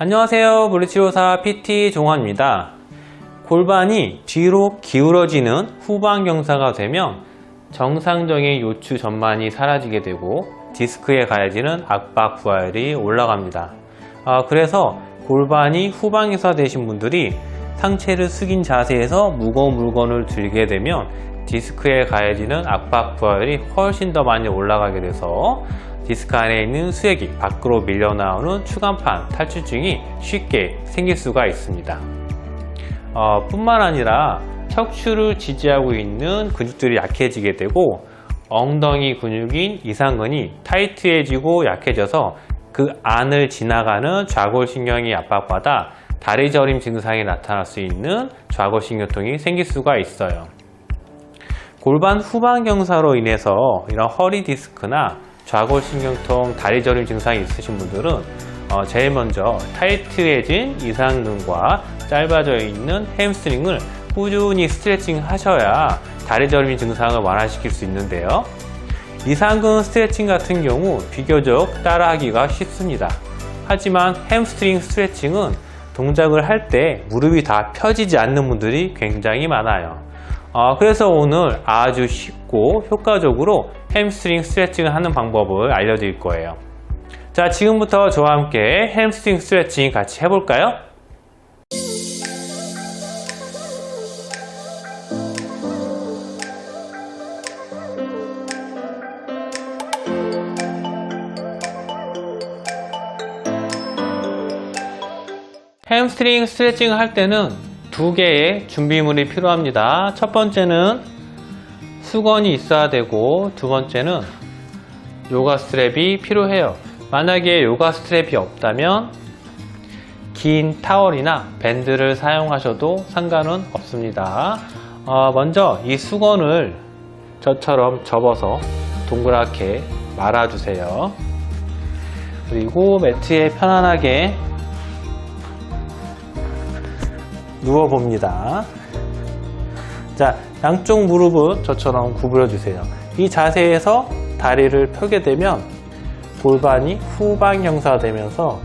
안녕하세요. 물리치료사 PT 종환입니다. 골반이 뒤로 기울어지는 후방 경사가 되면 정상적인 요추 전만이 사라지게 되고 디스크에 가해지는 압박 부하율이 올라갑니다. 아, 그래서 골반이 후방 경사 되신 분들이 상체를 숙인 자세에서 무거운 물건을 들게 되면 디스크에 가해지는 압박 부하율이 훨씬 더 많이 올라가게 돼서 디스크 안에 있는 수액이 밖으로 밀려나오는 추간판 탈출증이 쉽게 생길 수가 있습니다. 어, 뿐만 아니라 척추를 지지하고 있는 근육들이 약해지게 되고 엉덩이 근육인 이상근이 타이트해지고 약해져서 그 안을 지나가는 좌골신경이 압박받아 다리 저림 증상이 나타날 수 있는 좌골신경통이 생길 수가 있어요. 골반 후방 경사로 인해서 이런 허리 디스크나 좌골신경통, 다리 저림 증상이 있으신 분들은 어, 제일 먼저 타이트해진 이상근과 짧아져 있는 햄스트링을 꾸준히 스트레칭 하셔야 다리 저림 증상을 완화시킬 수 있는데요. 이상근 스트레칭 같은 경우 비교적 따라하기가 쉽습니다. 하지만 햄스트링 스트레칭은 동작을 할 때 무릎이 다 펴지지 않는 분들이 굉장히 많아요. 어, 그래서 오늘 아주 쉽고 효과적으로 햄스트링 스트레칭을 하는 방법을 알려드릴 거예요. 자, 지금부터 저와 함께 햄스트링 스트레칭 같이 해볼까요? 햄스트링 스트레칭을 할 때는 두 개의 준비물이 필요합니다. 첫 번째는 수건이 있어야 되고 두 번째는 요가 스트랩이 필요해요. 만약에 요가 스트랩이 없다면 긴 타월이나 밴드를 사용하셔도 상관은 없습니다. 어, 먼저 이 수건을 저처럼 접어서 동그랗게 말아주세요. 그리고 매트에 편안하게 누워봅니다. 자, 양쪽 무릎은 저처럼 구부려 주세요. 이 자세에서 다리를 펴게 되면 골반이 후방 형사되면서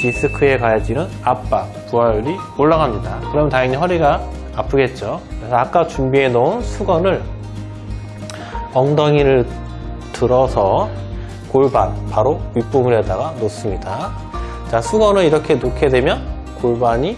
디스크에 가해지는 압박, 부하율이 올라갑니다. 그럼 당연히 허리가 아프겠죠. 그래서 아까 준비해 놓은 수건을 엉덩이를 들어서 골반 바로 윗부분에다가 놓습니다. 자, 수건을 이렇게 놓게 되면 골반이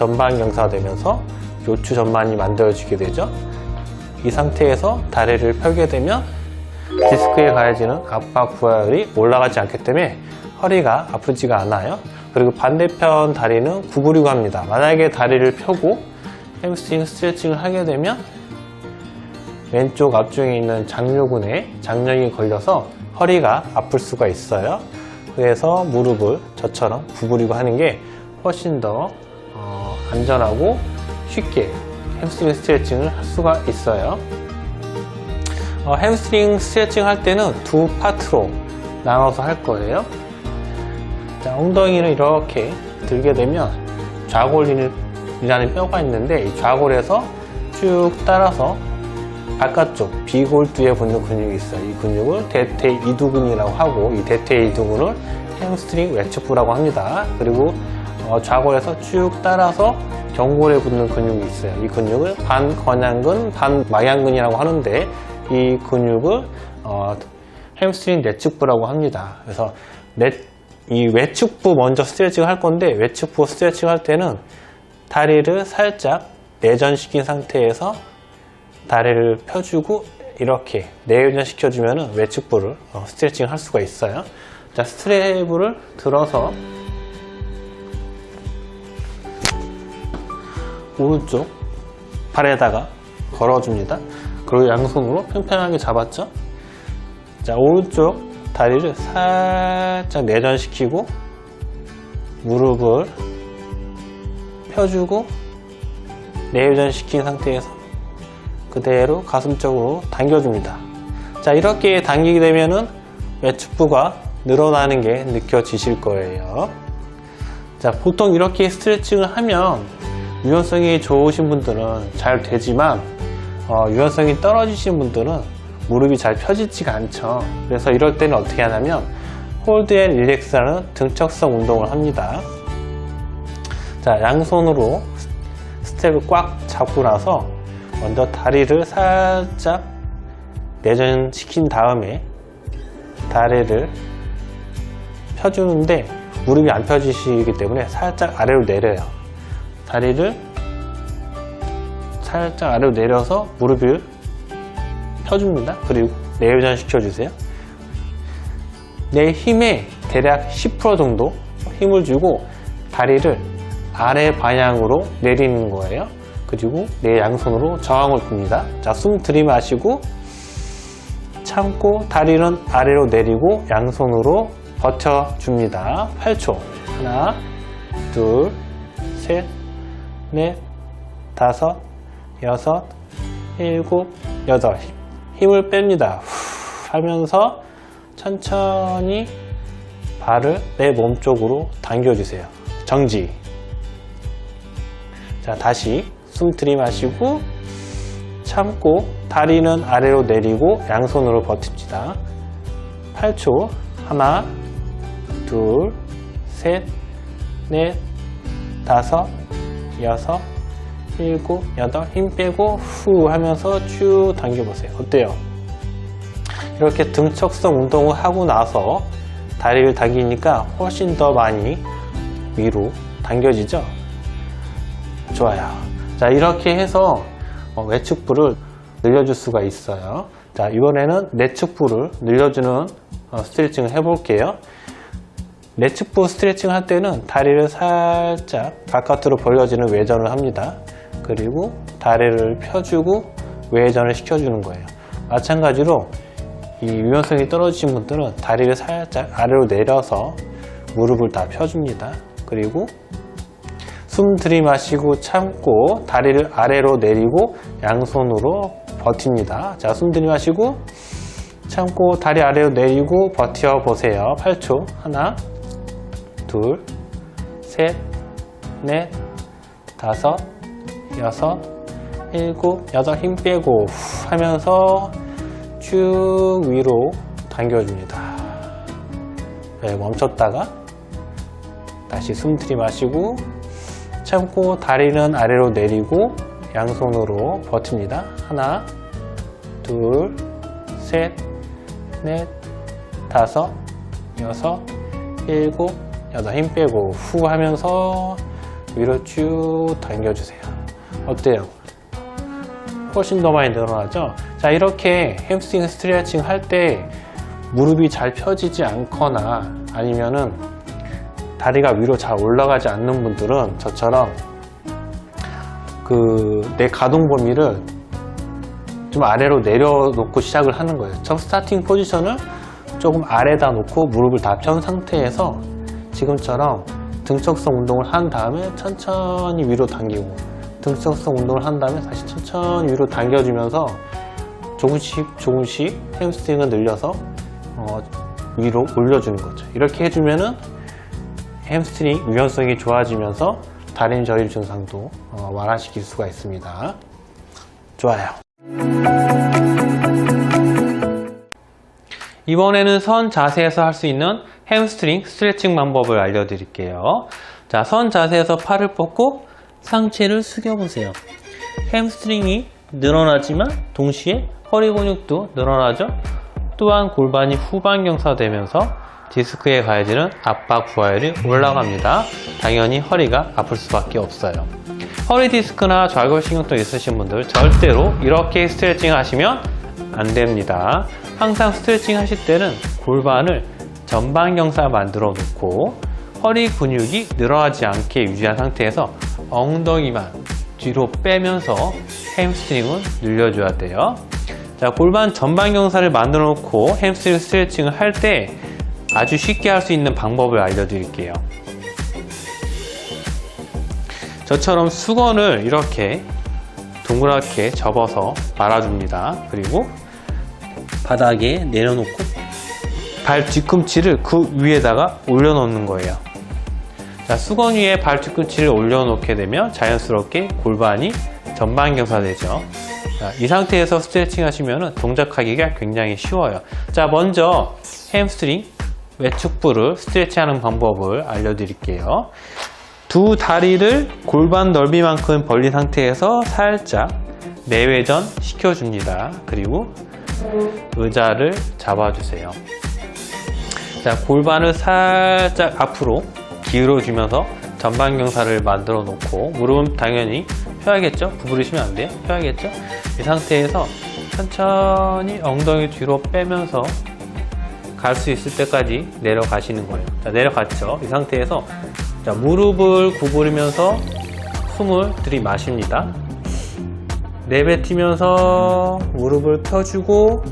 전방 경사되면서 요추 전반이 만들어지게 되죠. 이 상태에서 다리를 펴게 되면 디스크에 가해지는 압박 부하율이 올라가지 않기 때문에 허리가 아프지가 않아요. 그리고 반대편 다리는 구부리고 합니다. 만약에 다리를 펴고 햄스트링 스트레칭을 하게 되면 왼쪽 앞쪽에 있는 장요근에 장력이 걸려서 허리가 아플 수가 있어요. 그래서 무릎을 저처럼 구부리고 하는 게 훨씬 더 어, 안전하고 쉽게 햄스트링 스트레칭을 할 수가 있어요. 어, 햄스트링 스트레칭 할 때는 두 파트로 나눠서 할 거예요. 자, 엉덩이를 이렇게 들게 되면 좌골이라는 뼈가 있는데 이 좌골에서 쭉 따라서 바깥쪽 비골두에 붙는 근육이 있어요. 이 근육을 대퇴 이두근이라고 하고 이 대퇴 이두근을 햄스트링 외측부라고 합니다. 그리고 어, 좌골에서 쭉 따라서 경골에 붙는 근육이 있어요. 이 근육을 반건양근, 반망양근이라고 하는데 이 근육을 어, 햄스트링 내측부라고 합니다. 그래서 내, 이 외측부 먼저 스트레칭을 할 건데 외측부 스트레칭 할 때는 다리를 살짝 내전시킨 상태에서 다리를 펴주고 이렇게 내외전 시켜주면 외측부를 어, 스트레칭 할 수가 있어요. 자, 스트랩을 들어서 오른쪽 발에다가 걸어줍니다. 그리고 양손으로 팽팽하게 잡았죠? 자, 오른쪽 다리를 살짝 내전시키고 무릎을 펴주고 내전시킨 상태에서 그대로 가슴 쪽으로 당겨줍니다. 자, 이렇게 당기게 되면은 외측부가 늘어나는 게 느껴지실 거예요. 자, 보통 이렇게 스트레칭을 하면 유연성이 좋으신 분들은 잘 되지만 어, 유연성이 떨어지신 분들은 무릎이 잘 펴지지가 않죠. 그래서 이럴 때는 어떻게 하냐면 홀드 앤 릴렉스라는 등척성 운동을 합니다. 자, 양손으로 스텝을 꽉 잡고 나서 먼저 다리를 살짝 내전시킨 다음에 다리를 펴주는데 무릎이 안 펴지시기 때문에 살짝 아래로 내려요. 다리를 살짝 아래로 내려서 무릎을 펴줍니다. 그리고 내외전 시켜주세요. 내 힘의 대략 10% 정도 힘을 주고 다리를 아래 방향으로 내리는 거예요. 그리고 내 양손으로 저항을 줍니다. 자, 숨 들이마시고 참고 다리는 아래로 내리고 양손으로 버텨줍니다. 8초. 하나, 둘, 셋, 넷, 다섯, 여섯, 일곱, 여덟. 힘을 뺍니다. 후 하면서 천천히 발을 내 몸 쪽으로 당겨주세요. 정지. 자, 다시 숨 들이마시고 참고 다리는 아래로 내리고 양손으로 버팁니다. 8초. 하나, 둘, 셋, 넷, 다섯, 여섯, 일곱. 힘 빼고 후 하면서 쭉 당겨보세요. 어때요? 이렇게 등척성 운동을 하고 나서 다리를 당기니까 훨씬 더 많이 위로 당겨지죠? 좋아요. 자, 이렇게 해서 어, 외측부를 늘려줄 수가 있어요. 자, 이번에는 내측부를 늘려주는 어, 스트레칭을 해볼게요. 내측부 스트레칭 할 때는 다리를 살짝 바깥으로 벌려지는 외전을 합니다. 그리고 다리를 펴주고 외전을 시켜주는 거예요. 마찬가지로 이 유연성이 떨어지신 분들은 다리를 살짝 아래로 내려서 무릎을 다 펴줍니다. 그리고 숨 들이마시고 참고 다리를 아래로 내리고 양손으로 버팁니다. 자, 숨 들이마시고 참고 다리 아래로 내리고 버텨 보세요. 8초. 하나, 둘, 셋, 넷, 다섯, 여섯, 일곱, 여덟 힘 빼고 후 하면서 쭉 위로 당겨줍니다. 네, 멈췄다가 다시 숨 들이마시고 참고 다리는 아래로 내리고 양손으로 버팁니다. 하나, 둘, 셋, 넷, 다섯, 여섯, 일곱, 여덟 힘 빼고 후 하면서 위로 쭉 당겨주세요. 어때요? 훨씬 더 많이 늘어나죠? 자, 이렇게 햄스트링 스트레칭 할 때 무릎이 잘 펴지지 않거나 아니면은 다리가 위로 잘 올라가지 않는 분들은 저처럼 그 내 가동 범위를 좀 아래로 내려놓고 시작을 하는 거예요. 첫 스타팅 포지션을 조금 아래다 놓고 무릎을 다 편 상태에서 지금처럼 등척성 운동을 한 다음에 천천히 위로 당기고 등척성 운동을 한 다음에 다시 천천히 위로 당겨주면서 조금씩 조금씩 햄스트링을 늘려서 어, 위로 올려주는 거죠. 이렇게 해주면은 햄스트링 유연성이 좋아지면서 다리 저릴 증상도 어, 완화시킬 수가 있습니다. 좋아요. 이번에는 선 자세에서 할 수 있는 햄스트링 스트레칭 방법을 알려드릴게요. 자, 선 자세에서 팔을 뻗고 상체를 숙여보세요. 햄스트링이 늘어나지만 동시에 허리 근육도 늘어나죠. 또한 골반이 후방 경사되면서 디스크에 가해지는 압박 부하율이 올라갑니다. 당연히 허리가 아플 수밖에 없어요. 허리 디스크나 좌골신경통 있으신 분들 절대로 이렇게 스트레칭 하시면 안 됩니다. 항상 스트레칭 하실 때는 골반을 전방 경사 만들어 놓고 허리 근육이 늘어나지 않게 유지한 상태에서 엉덩이만 뒤로 빼면서 햄스트링을 늘려줘야 돼요. 자, 골반 전방 경사를 만들어 놓고 햄스트링 스트레칭을 할 때 아주 쉽게 할 수 있는 방법을 알려드릴게요. 저처럼 수건을 이렇게 동그랗게 접어서 말아줍니다. 그리고 바닥에 내려놓고 발 뒤꿈치를 그 위에다가 올려놓는 거예요. 자, 수건 위에 발 뒤꿈치를 올려놓게 되면 자연스럽게 골반이 전방 경사되죠. 자, 이 상태에서 스트레칭 하시면 동작하기가 굉장히 쉬워요. 자, 먼저 햄스트링 외축부를 스트레칭하는 방법을 알려드릴게요. 두 다리를 골반 넓이만큼 벌린 상태에서 살짝 내외전 시켜줍니다. 그리고 의자를 잡아주세요. 자, 골반을 살짝 앞으로 기울여주면서 전방 경사를 만들어 놓고 무릎은 당연히 펴야겠죠? 구부리시면 안 돼요? 펴야겠죠? 이 상태에서 천천히 엉덩이 뒤로 빼면서 갈 수 있을 때까지 내려가시는 거예요. 자, 내려갔죠? 이 상태에서 자, 무릎을 구부리면서 숨을 들이마십니다. 내뱉으면서 무릎을 펴주고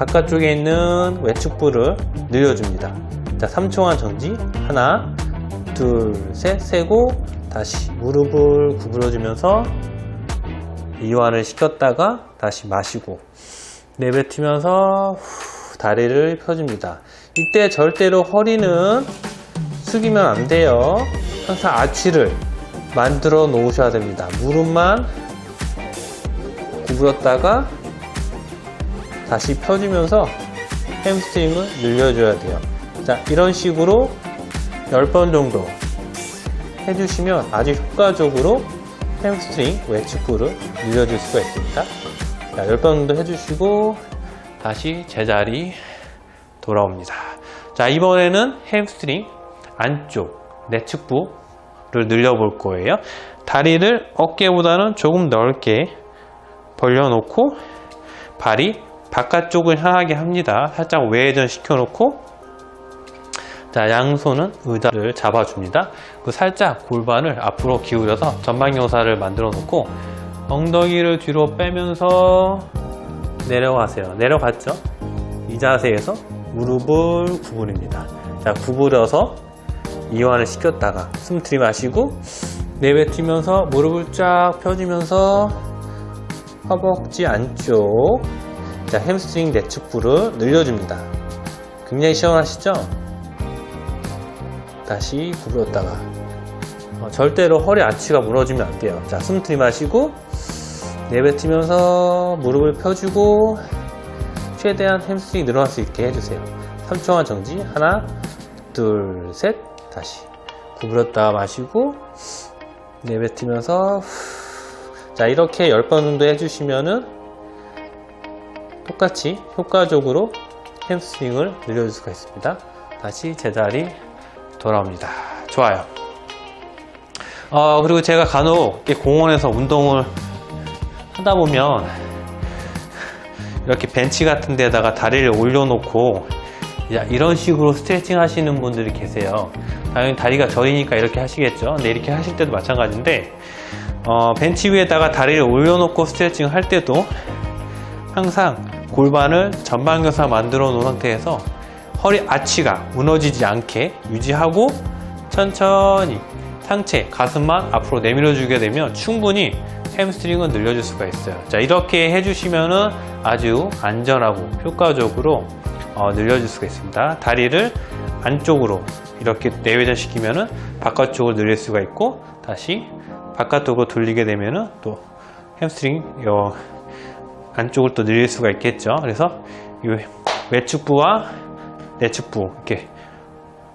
바깥쪽에 있는 외축부를 늘려줍니다. 자, 3초간 정지. 하나, 둘, 셋, 세고 다시 무릎을 구부려주면서 이완을 시켰다가 다시 마시고 내뱉으면서 후, 다리를 펴줍니다. 이때 절대로 허리는 숙이면 안 돼요. 항상 아치를 만들어 놓으셔야 됩니다. 무릎만 구부렸다가 다시 펴주면서 햄스트링을 늘려줘야 돼요. 자, 이런 식으로 10번 정도 해주시면 아주 효과적으로 햄스트링 외측부를 늘려줄 수가 있습니다. 자, 10번 정도 해주시고 다시 제자리 돌아옵니다. 자, 이번에는 햄스트링 안쪽 내측부를 늘려볼 거예요. 다리를 어깨보다는 조금 넓게 벌려놓고 발이 바깥쪽을 향하게 합니다. 살짝 외회전 시켜놓고 자 양손은 의자를 잡아줍니다. 그 살짝 골반을 앞으로 기울여서 전방경사를 만들어 놓고 엉덩이를 뒤로 빼면서 내려가세요. 내려갔죠? 이 자세에서 무릎을 구부립니다. 자 구부려서 이완을 시켰다가 숨 들이마시고 내뱉으면서 무릎을 쫙 펴주면서 허벅지 안쪽 자 햄스트링 내측부를 늘려줍니다. 굉장히 시원하시죠? 다시 구부렸다가 어, 절대로 허리 아치가 무너지면 안 돼요. 자, 숨 들이마시고 내뱉으면서 무릎을 펴주고 최대한 햄스트링이 늘어날 수 있게 해주세요. 3초간 정지 하나 둘 셋 다시 구부렸다가 마시고 내뱉으면서 후. 자 이렇게 10번 정도 해주시면은 똑같이 효과적으로 햄스트링을 늘려줄 수가 있습니다. 다시 제자리 돌아옵니다. 좋아요. 어, 그리고 제가 간혹 공원에서 운동을 하다 보면 이렇게 벤치 같은 데다가 다리를 올려놓고 야, 이런 식으로 스트레칭 하시는 분들이 계세요. 당연히 다리가 저리니까 이렇게 하시겠죠. 근데 이렇게 하실 때도 마찬가지인데 어, 벤치 위에다가 다리를 올려놓고 스트레칭 할 때도 항상 골반을 전방경사 만들어 놓은 상태에서 허리 아치가 무너지지 않게 유지하고 천천히 상체, 가슴만 앞으로 내밀어 주게 되면 충분히 햄스트링은 늘려줄 수가 있어요. 자, 이렇게 해주시면은 아주 안전하고 효과적으로 어, 늘려줄 수가 있습니다. 다리를 안쪽으로 이렇게 내외전 시키면은 바깥쪽으로 늘릴 수가 있고 다시 바깥쪽으로 돌리게 되면은 또 햄스트링 요 안쪽을 또 늘릴 수가 있겠죠. 그래서 이 외측부와 내측부 이렇게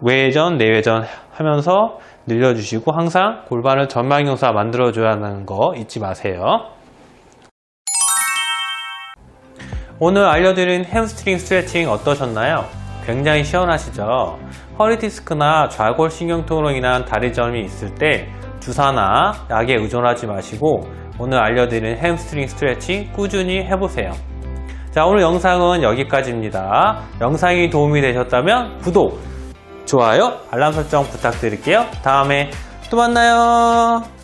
외전 내외전 하면서 늘려주시고 항상 골반을 전방경사 만들어줘야 하는 거 잊지 마세요. 오늘 알려드린 햄스트링 스트레칭 어떠셨나요? 굉장히 시원하시죠? 허리 디스크나 좌골 신경통으로 인한 다리점이 있을 때 주사나 약에 의존하지 마시고 오늘 알려드린 햄스트링 스트레칭 꾸준히 해보세요. 자, 오늘 영상은 여기까지입니다. 영상이 도움이 되셨다면 구독, 좋아요, 알람 설정 부탁드릴게요. 다음에 또 만나요.